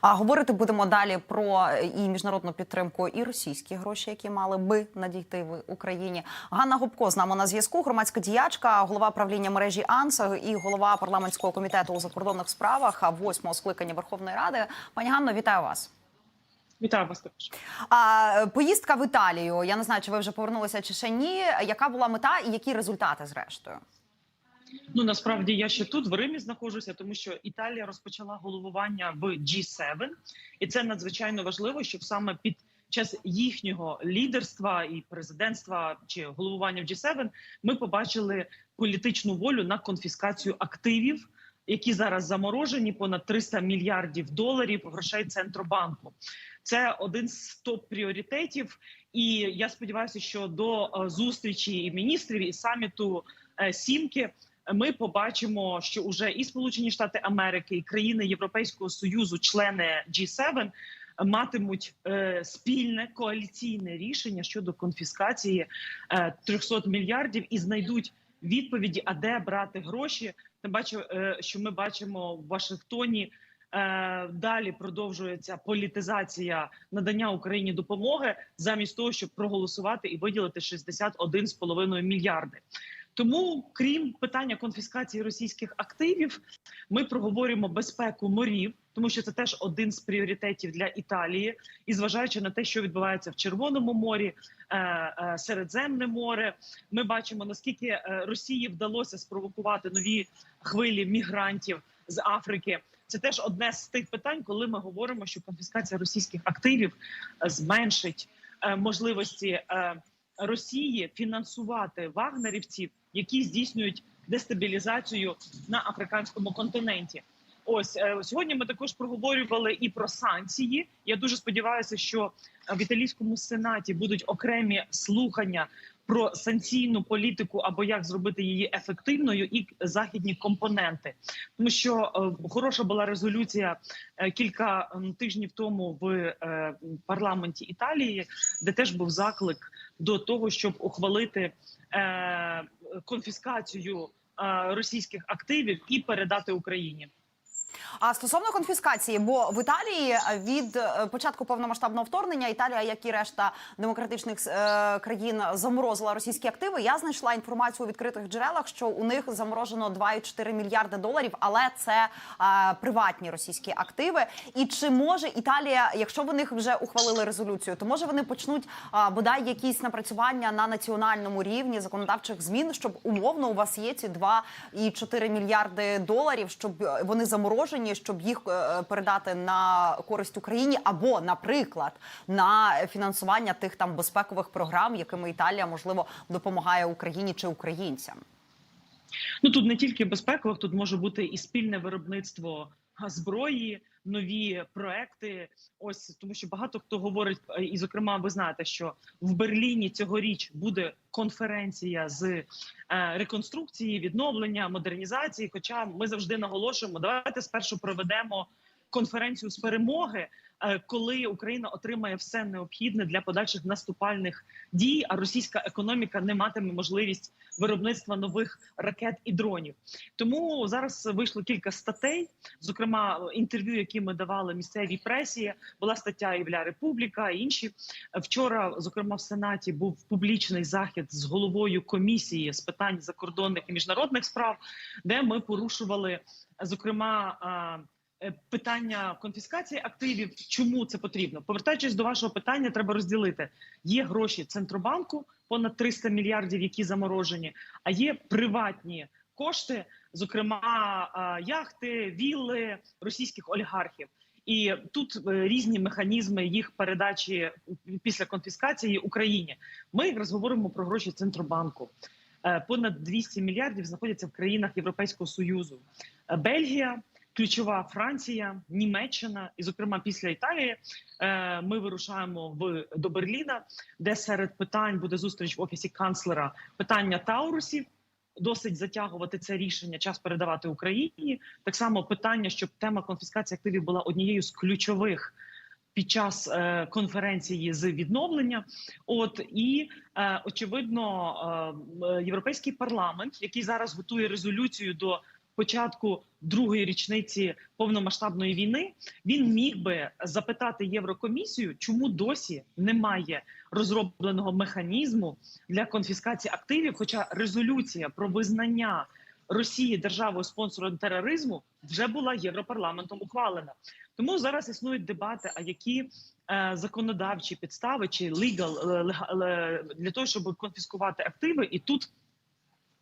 А говорити будемо далі про е, і міжнародну підтримку, і російські гроші, які мали би надійти в Україні. Ганна Губко з нами на зв'язку. Громадська діячка, голова правління мережі АНС і голова парламентського комітету у закордонних справах восьмого скликання Верховної Ради. Пані Ганно, вітаю вас. Вітаю вас також. А е, поїздка в Італію. Я не знаю, чи ви вже повернулися чи ще ні. Яка була мета і які результати зрештою? Ну насправді я ще тут в Римі знаходжуся, тому що Італія розпочала головування в G7, і це надзвичайно важливо, щоб саме під час їхнього лідерства і президентства чи головування в G7 ми побачили політичну волю на конфіскацію активів, які зараз заморожені понад 300 мільярдів доларів грошей центробанку. Це один з топ пріоритетів, і я сподіваюся, що до е, зустрічі міністрів і саміту е, сімки ми побачимо, що уже і Сполучені Штати Америки, і країни Європейського союзу, члени G7, матимуть е, спільне коаліційне рішення щодо конфіскації е, 300 мільярдів і знайдуть відповіді, а де брати гроші. Тим бачу, е, що ми бачимо в Вашингтоні. Е, Далі продовжується політизація надання Україні допомоги замість того, щоб проголосувати і виділити 61,5 мільярди. Тому, крім питання конфіскації російських активів, ми проговорюємо безпеку морів, тому що це теж один з пріоритетів для Італії, і зважаючи на те, що відбувається в Червоному морі, е, е, Середземне море, ми бачимо наскільки е, Росії вдалося спровокувати нові хвилі мігрантів з Африки. Це теж одне з тих питань, коли ми говоримо, що конфіскація російських активів зменшить можливості Росії фінансувати вагнерівців, які здійснюють дестабілізацію на африканському континенті. Ось е, сьогодні ми також проговорювали і про санкції. Я дуже сподіваюся, що в італійському сенаті будуть окремі слухання про санкційну політику або як зробити її ефективною, і західні компоненти, тому що е, хороша була резолюція е, кілька тижнів тому в парламенті Італії, де теж був заклик до того, щоб ухвалити е, конфіскацію е, російських активів і передати Україні. А стосовно конфіскації, бо в Італії від е, початку повномасштабного вторгнення Італія, як і решта демократичних е, країн, заморозила російські активи. Я знайшла інформацію у відкритих джерелах, що у них заморожено 2,4 мільярди доларів, але це е, приватні російські активи. І чи може Італія, якщо вони вже ухвалили резолюцію, то може вони почнуть е, бодай якісь напрацювання на національному рівні законодавчих змін, щоб умовно у вас є ці 2,4 мільярди доларів, щоб е, вони заморожені, щоб їх е, передати на користь Україні, або, наприклад, на фінансування тих там безпекових програм, якими Італія можливо допомагає Україні чи українцям. Ну тут не тільки безпекових, тут може бути і спільне виробництво зброї, нові проекти. Ось тому, що багато хто говорить, е, і зокрема, ви знаєте, що в Берліні цьогоріч буде конференція з е, реконструкції, відновлення, модернізації. Хоча ми завжди наголошуємо, давайте спершу проведемо конференцію з перемоги. Е, Коли Україна отримає все необхідне для подальших наступальних дій, а російська економіка не матиме можливість виробництва нових ракет і дронів, тому зараз вийшло кілька статей. Зокрема, інтерв'ю, які ми давали місцевій пресі, була стаття і «Ля Републіка, і інші вчора. Зокрема, в Сенаті був публічний захід з головою комісії з питань закордонних і міжнародних справ, де ми порушували зокрема. Е, Питання конфіскації активів, чому це потрібно? Повертаючись до вашого питання, треба розділити: є гроші центробанку, понад 300 мільярдів, які заморожені, а є приватні кошти, зокрема яхти, вілли російських олігархів. І тут е, різні механізми їх передачі після конфіскації Україні. Ми якраз говоримо про гроші центробанку. Е, Понад 200 мільярдів знаходяться в країнах Європейського союзу. Бельгія, ключова Франція, Німеччина, і, зокрема, після Італії е, ми вирушаємо в до Берліна, де серед питань буде зустріч в офісі канцлера питання Таурусів. Досить затягувати це рішення, час передавати Україні. Так само питання, щоб тема конфіскації активів була однією з ключових під час е, конференції з відновлення. От і е, очевидно, е, європейський парламент, який зараз готує резолюцію до початку другої річниці повномасштабної війни, він міг би запитати Єврокомісію, чому досі немає розробленого механізму для конфіскації активів. Хоча резолюція про визнання Росії державою спонсором тероризму вже була європарламентом ухвалена. Тому зараз існують дебати, а які е, законодавчі підстави чи legal е, е, для того, щоб конфіскувати активи, і тут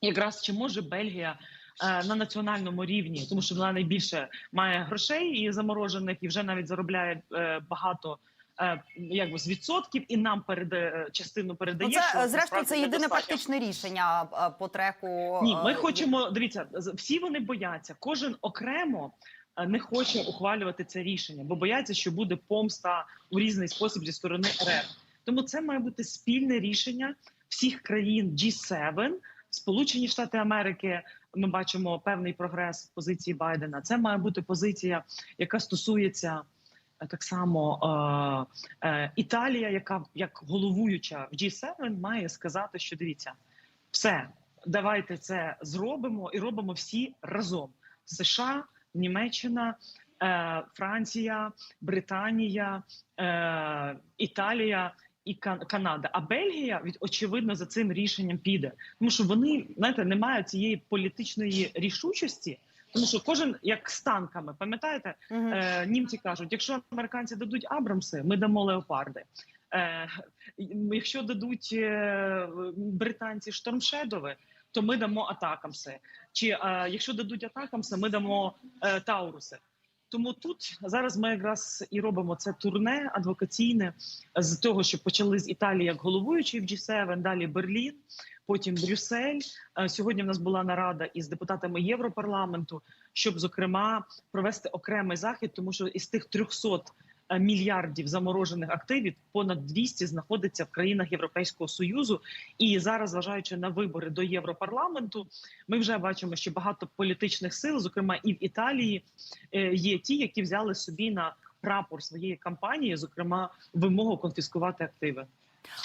якраз чи може Бельгія на національному рівні, тому що вона найбільше має грошей і заморожених, і вже навіть заробляє е, багато. е, Якби з відсотків і нам передає частину Ну, передає. це що е, зрештою це єдине практичне рішення е, по треку. Ні, ми е, хочемо. Дивіться, всі вони бояться. Кожен окремо е, не хоче ухвалювати це рішення, бо бояться, що буде помста у різний спосіб зі сторони РФ. Тому це має бути спільне рішення всіх країн G7, Сполучені Штати Америки. Ми бачимо певний прогрес в позиції Байдена. Це має бути позиція, яка стосується. е, Так само е, е, Італія, яка як головуюча в G7, має сказати, що дивіться, все, давайте це зробимо і робимо всі разом: США, Німеччина, е, Франція, Британія, е, Італія. І Канада, а Бельгія від очевидно за цим рішенням піде, тому що вони знаєте, не мають цієї політичної рішучості, тому що кожен як з танками, пам'ятаєте, мгм. Е, німці кажуть: якщо американці дадуть Абрамси, ми дамо леопарди. Е, якщо дадуть е, британці штормшедови, то ми дамо атакамси. Чи е, якщо дадуть атакамси, ми дамо е, тауруси. Тому тут зараз ми якраз і робимо це турне адвокаційне з того, що почали з Італії як головуючий в G7, далі Берлін, потім Брюссель. Е, Сьогодні в нас була нарада із депутатами Європарламенту, щоб зокрема провести окремий захід, тому що із тих 300 е, мільярдів заморожених активів понад 200 знаходиться в країнах Європейського союзу. І зараз, зважаючи на вибори до Європарламенту, ми вже бачимо, що багато політичних сил, зокрема і в Італії, е, є ті, які взяли собі на прапор своєї кампанії, зокрема вимогу конфіскувати активи.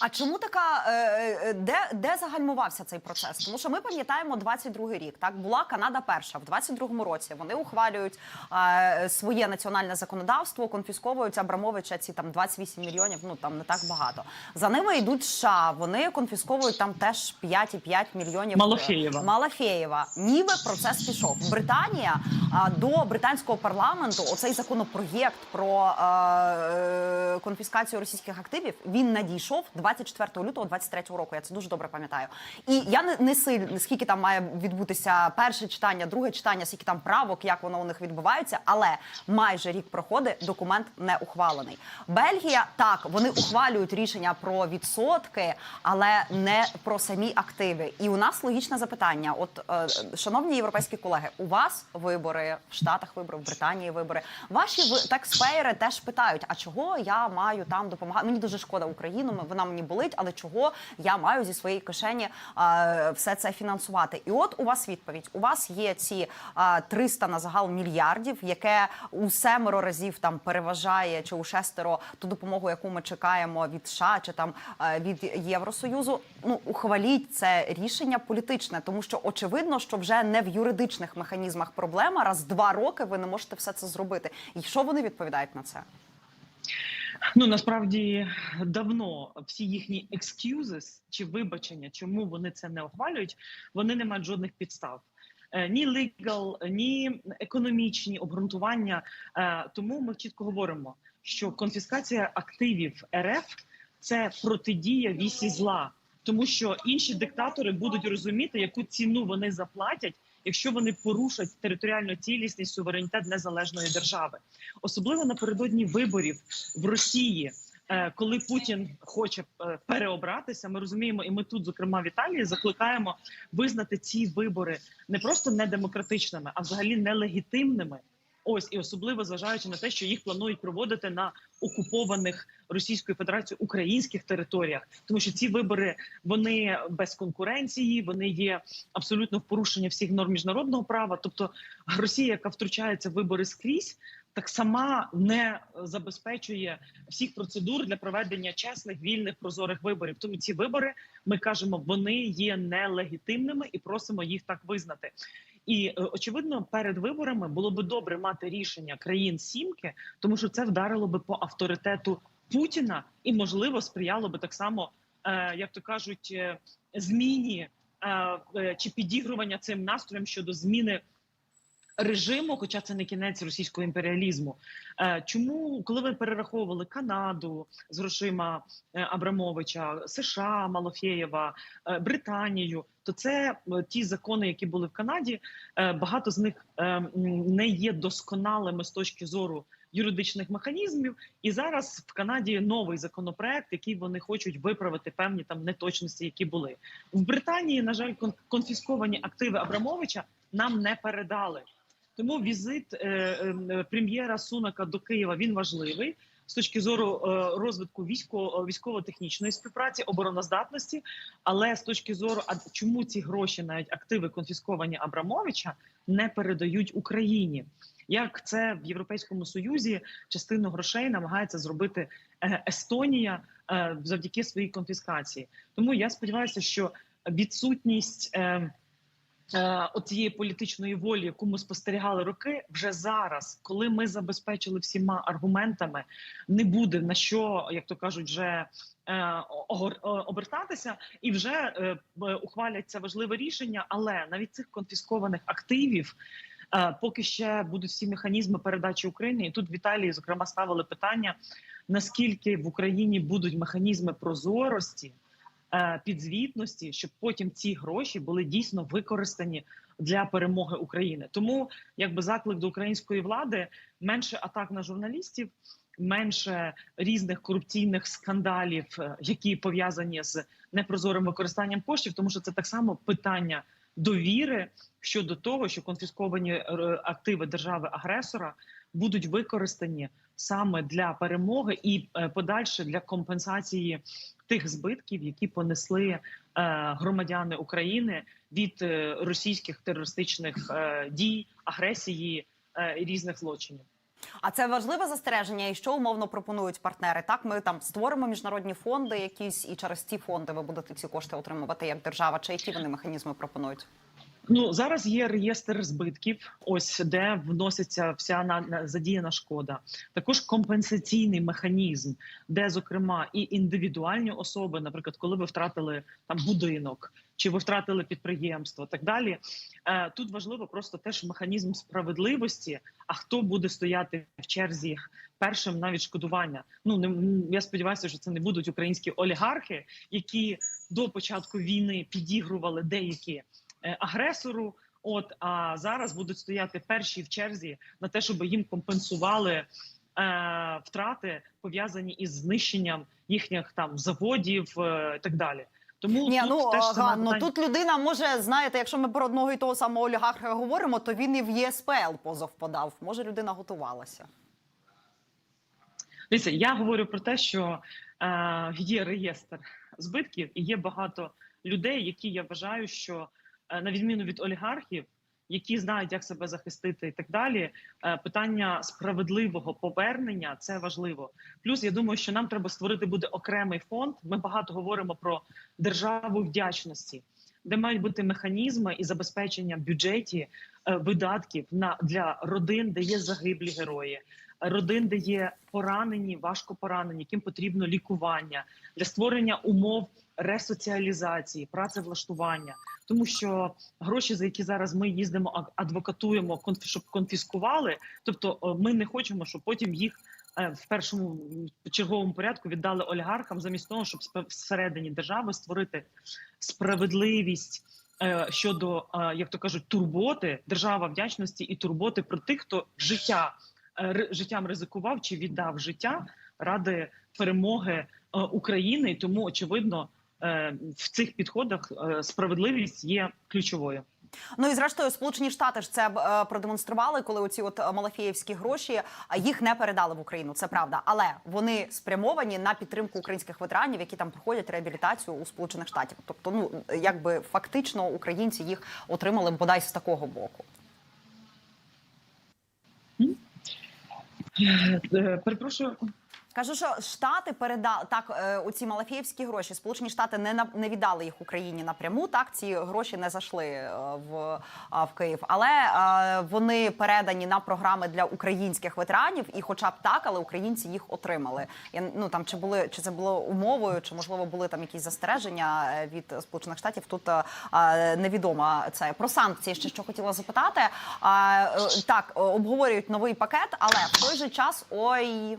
А чому така е, е, де, де загальмувався цей процес? Тому що ми пам'ятаємо 22-й рік. Так була Канада перша в 22-му році. Вони ухвалюють е, своє національне законодавство, конфісковують Абрамовича ці там 28 мільйонів. Ну там не так багато. За ними йдуть США. Вони конфісковують там теж 5,5 мільйонів Малафєєва. Малафєєва. Ніби процес пішов. Британія а, до британського парламенту оцей законопроєкт про е, конфіскацію російських активів він надійшов 24 лютого 23 року. Я це дуже добре пам'ятаю. І я не, не сильно скільки там має відбутися перше читання, друге читання, скільки там правок, як воно у них відбувається, але майже рік проходить, документ не ухвалений. Бельгія так вони ухвалюють рішення про відсотки, але не про самі активи. І у нас логічне запитання: от, е, шановні європейські колеги, у вас вибори в Штатах, вибори в Британії, вибори. Ваші ви такспеєри теж питають: а чого я маю там допомагати? Мені дуже шкода Україну, ми- вона мені болить, але чого я маю зі своєї кишені е, все це фінансувати? І от у вас відповідь: у вас є ці е, 300 на загал мільярдів, яке у семеро разів там переважає чи у шестеро ту допомогу, яку ми чекаємо від США чи там е, від Євросоюзу. Ну ухваліть це рішення політичне, тому що очевидно, що вже не в юридичних механізмах проблема. Раз два роки ви не можете все це зробити. І що вони відповідають на це? Ну насправді давно всі їхні excuses чи вибачення, чому вони це не ухвалюють, вони не мають жодних підстав. Е, Ні legal, ні економічні обґрунтування. Е, Тому ми чітко говоримо, що конфіскація активів РФ це протидія вісі зла, тому що інші диктатори будуть розуміти, яку ціну вони заплатять, якщо вони порушать територіальну цілісність суверенітет незалежної держави, особливо напередодні виборів в Росії. е, Коли Путін хоче е, переобратися, ми розуміємо, і ми тут, зокрема в Італії, закликаємо визнати ці вибори не просто недемократичними, а взагалі нелегітимними. Ось і особливо зважаючи на те, що їх планують проводити на окупованих Російською Федерацією українських територіях, тому що ці вибори вони без конкуренції, вони є абсолютно в порушення всіх норм міжнародного права. Тобто Росія, яка втручається в вибори скрізь, так сама не забезпечує всіх процедур для проведення чесних, вільних, прозорих виборів. Тому ці вибори ми кажемо, вони є нелегітимними і просимо їх так визнати. І е, очевидно, перед виборами було би добре мати рішення країн сімки, тому що це вдарило би по авторитету Путіна і можливо сприяло би так само, е, як то кажуть, е, зміні чи підігрування цим настроєм щодо зміни. Режиму, хоча це не кінець російського імперіалізму, Е, чому коли ви перераховували Канаду з грошима е, Абрамовича, США Малофєєва, е, Британію, то це ті закони, які були в Канаді. Багато з них не є досконалими з точки зору юридичних механізмів. І зараз в Канаді новий законопроект, який вони хочуть виправити певні там неточності, які були в Британії. На жаль, кон- конфісковані активи Абрамовича нам не передали. Тому візит е, е, прем'єра Сунака до Києва він важливий з точки зору е, розвитку військово військово-технічної співпраці, обороноздатності. Але з точки зору, а чому ці гроші, навіть активи конфісковані Абрамовича, не передають Україні? Як це в Європейському Союзі частину грошей намагається зробити Естонія завдяки своїй конфіскації? Тому я сподіваюся, що відсутність. Е, е, Оцієї політичної волі, яку ми спостерігали роки, вже зараз, коли ми забезпечили всіма аргументами, не буде на що, як то кажуть, вже е, обертатися, і вже е, ухваляться важливе рішення. Але навіть цих конфіскованих активів. е, Поки ще будуть всі механізми передачі України, і тут в Італії зокрема ставили питання: наскільки в Україні будуть механізми прозорості, е, підзвітності, щоб потім ці гроші були дійсно використані для перемоги України. Тому якби заклик до української влади менше атак на журналістів, менше різних корупційних скандалів, е, які пов'язані з непрозорим використанням коштів, тому що це так само питання довіри щодо того, що конфісковані е, активи держави-агресора будуть використані саме для перемоги і е, подальше для компенсації тих збитків, які понесли е, громадяни України від е, російських терористичних е, дій, агресії і різних злочинів. А це важливе застереження, і що умовно пропонують партнери. Так, ми там створимо міжнародні фонди, якісь, і через ці фонди ви будете ці кошти отримувати як держава. Чи які вони механізми пропонують? Ну зараз є реєстр збитків, ось де вноситься вся на, на задіяна шкода. Також компенсаційний механізм, де зокрема і індивідуальні особи, наприклад, коли ви втратили там будинок, чи ви втратили підприємство, так далі. Е, тут важливо просто теж механізм справедливості. А хто буде стояти в черзі першим на відшкодування? Ну не я сподіваюся, що це не будуть українські олігархи, які до початку війни підігрували деякі агресору. От а зараз будуть стояти перші в черзі на те, щоб їм компенсували е, втрати пов'язані із знищенням їхніх там заводів е, так далі. Тому Ні, тут ну теж Ганно, питання- тут людина може знаєте, якщо ми про одного і того самого олігарха говоримо, то він і в ЄСПЛ позов подав. Може, людина готувалася. Дивіться, я говорю про те, що е, є реєстр збитків, і є багато людей, які я вважаю, що е, на відміну від олігархів, які знають, як себе захистити, і так далі. Е, питання справедливого повернення це важливо. Плюс я думаю, що нам треба створити буде окремий фонд. Ми багато говоримо про державу вдячності, де мають бути механізми і забезпечення в бюджеті е, видатків на для родин, де є загиблі герої. Родин, де є поранені, важко поранені, яким потрібно лікування для створення умов ресоціалізації, працевлаштування, тому що гроші, за які зараз ми їздимо, адвокатуємо, щоб конфіскували. Тобто, ми не хочемо, щоб потім їх е, в першому черговому порядку віддали олігархам, замість того, щоб всередині держави створити справедливість. е, Щодо, е, як то кажуть, турботи, держава вдячності і турботи про тих, хто життя е, життям ризикував чи віддав життя ради перемоги е, України. І тому очевидно е, в цих підходах е, справедливість є ключовою. Ну і зрештою, Сполучені Штати ж це е, продемонстрували, коли оці от е, малафіївські гроші їх не передали в Україну. Це правда, але вони спрямовані на підтримку українських ветеранів, які там проходять реабілітацію у Сполучених Штатів. Тобто, ну якби фактично українці їх отримали бодай з такого боку. Е, Перепрошую. Кажу, що штати передали так. е, Оці малафєївські гроші. Сполучені Штати не на не віддали їх Україні напряму. Так ці гроші не зайшли е, в, в Київ, але е, вони передані на програми для українських ветеранів. І, хоча б так, але українці їх отримали. Я ну там чи були чи це було умовою, чи можливо були там якісь застереження від Сполучених Штатів. Тут невідомо це про санкції. Ще що хотіла запитати. Так обговорюють новий пакет, але в той же час ой.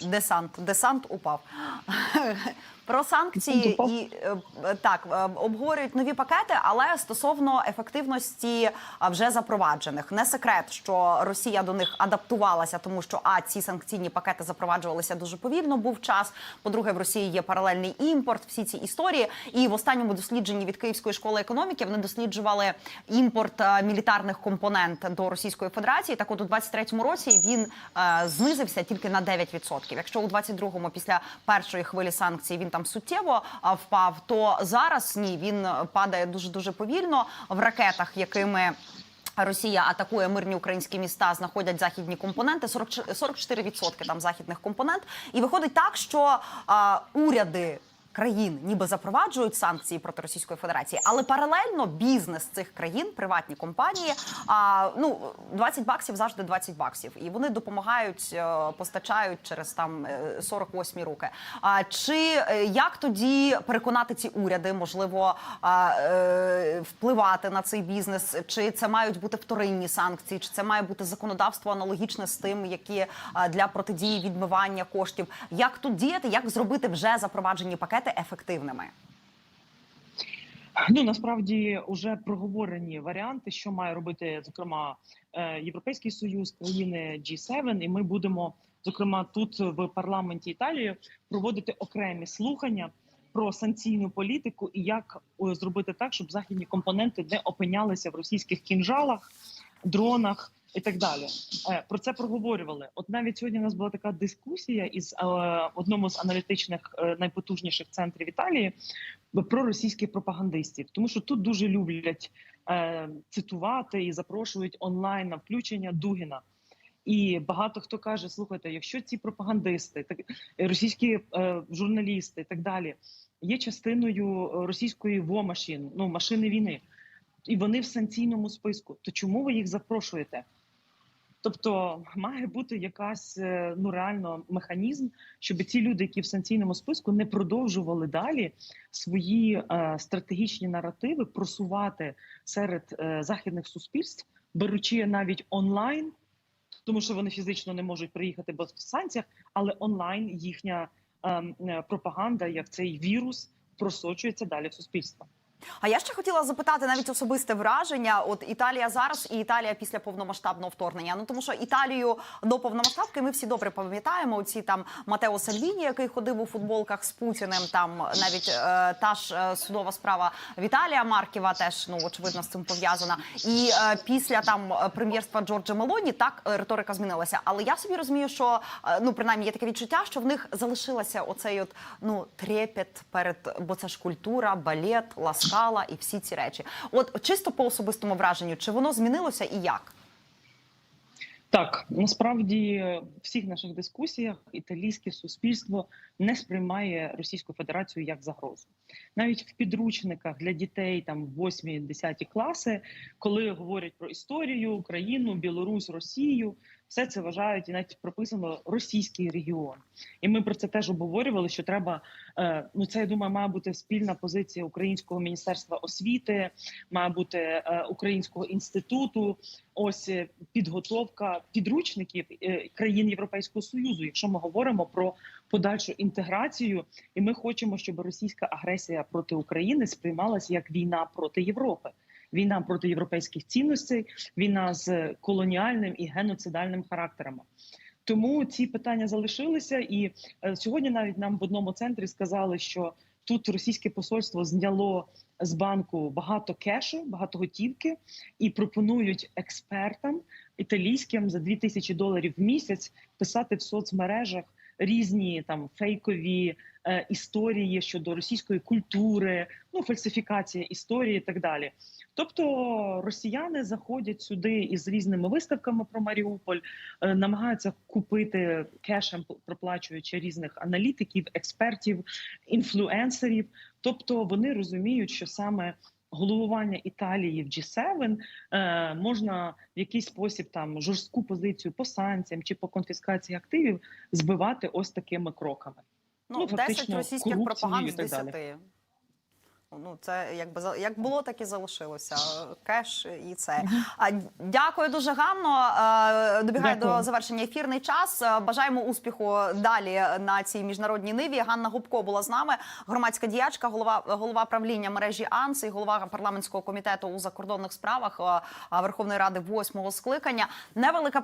Десант, десант упав. Про санкції і е, так е, обговорюють нові пакети, але стосовно ефективності е, вже запроваджених. Не секрет, що Росія до них адаптувалася, тому що а ці санкційні пакети запроваджувалися дуже повільно. Був час. По-друге, в Росії є паралельний імпорт. Всі ці історії. І в останньому дослідженні від Київської школи економіки вони досліджували імпорт мілітарних компонент до Російської Федерації. Так, от у 23-му році він е, знизився тільки на 9%. Якщо у 22-му після першої хвилі санкцій він там суттєво впав, то зараз ні, він е, падає дуже дуже повільно в ракетах, якими. Росія атакує мирні українські міста, знаходять західні компоненти. 40, 44% там західних компонент. І виходить так, що а, уряди країн ніби запроваджують санкції проти Російської Федерації, але паралельно бізнес цих країн, приватні компанії, а ну 20 баксів завжди 20 баксів, і вони допомагають, е, постачають через там е, 48 руки. А чи е, як тоді переконати ці уряди, можливо, е, впливати на цей бізнес? Чи це мають бути вторинні санкції? Чи це має бути законодавство аналогічне з тим, які для протидії відмивання коштів? Як тут діяти? Як зробити вже запроваджені пакети ефективними? Ну насправді вже проговорені варіанти, що має робити зокрема е, Європейський Союз, країни G7, і ми будемо зокрема тут в парламенті Італії проводити окремі слухання про санкційну політику і як зробити так, щоб західні компоненти не опинялися в російських кінжалах, дронах. І так далі Е, про це проговорювали. От навіть сьогодні у нас була така дискусія із е, одному з аналітичних е, найпотужніших центрів Італії про російських пропагандистів, тому що тут дуже люблять цитувати і запрошують онлайн на включення Дугіна. І багато хто каже: слухайте, якщо ці пропагандисти, так російські е, журналісти і так далі є частиною російської ВО-машин, ну машини війни, і вони в санкційному списку, то чому ви їх запрошуєте? Тобто має бути якась е, ну реально механізм, щоб ці люди, які в санкційному списку, не продовжували далі свої е, стратегічні наративи просувати серед е, західних суспільств, беручи навіть онлайн, тому що вони фізично не можуть приїхати бо в санкціях, але онлайн їхня ем, е, пропаганда, як цей вірус, просочується далі в суспільство. А я ще хотіла запитати навіть особисте враження. От Італія зараз і Італія після повномасштабного вторгнення. Ну тому що Італію до повномасштабки ми всі добре пам'ятаємо. Оці там Матео Сальвіні, який ходив у футболках з Путіним. Там навіть е, та ж е, судова справа Віталія Марківа теж ну очевидно з цим пов'язана. І е, після там е, прем'єрства Джорджа Мелоні так е, риторика змінилася. Але я собі розумію, що е, ну принаймні є таке відчуття, що в них залишилася оцей от ну трепет перед, бо це ж культура, балет, ласкала і всі ці речі. От чисто по особистому враженню, чи воно змінилося і як? Так насправді в всіх наших дискусіях італійське суспільство не сприймає Російську Федерацію як загрозу. Навіть в підручниках для дітей, там 8-10 класи, коли говорять про історію, Україну, Білорусь, Росію, все це вважають і навіть прописано російський регіон. І ми про це теж обговорювали. Що треба ну це я думаю, має бути спільна позиція Українського міністерства освіти, має бути е, Українського інституту. Ось е, підготовка підручників е, країн Європейського союзу, якщо ми говоримо про подальшу інтеграцію, і ми хочемо, щоб російська агресія проти України сприймалася як війна проти Європи. Війна проти європейських цінностей, війна з колоніальним і геноцидальним характерами. Тому ці питання залишилися, і е, сьогодні навіть нам в одному центрі сказали, що тут російське посольство зняло з банку багато кешу, багато готівки, і пропонують експертам італійським за 2000 доларів в місяць писати в соцмережах різні там фейкові е, історії щодо російської культури, ну фальсифікація історії і так далі. Тобто росіяни заходять сюди із різними виставками про Маріуполь, е, намагаються купити кешем, проплачуючи різних аналітиків, експертів, інфлюенсерів. Тобто вони розуміють, що саме головування Італії в G7 е, можна в якийсь спосіб там жорстку позицію по санкціям чи по конфіскації активів збивати ось такими кроками. Ну, Ну, 10 російських пропаганд з 10. Ну, це якби як було, так і залишилося. Кеш і це. А дякую дуже Ганно. Добігає до завершення ефірний час. Бажаємо успіху далі на цій міжнародній ниві. Ганна Губко була з нами, громадська діячка, голова голова правління мережі АНС і голова парламентського комітету у закордонних справах Верховної Ради восьмого скликання. Невелика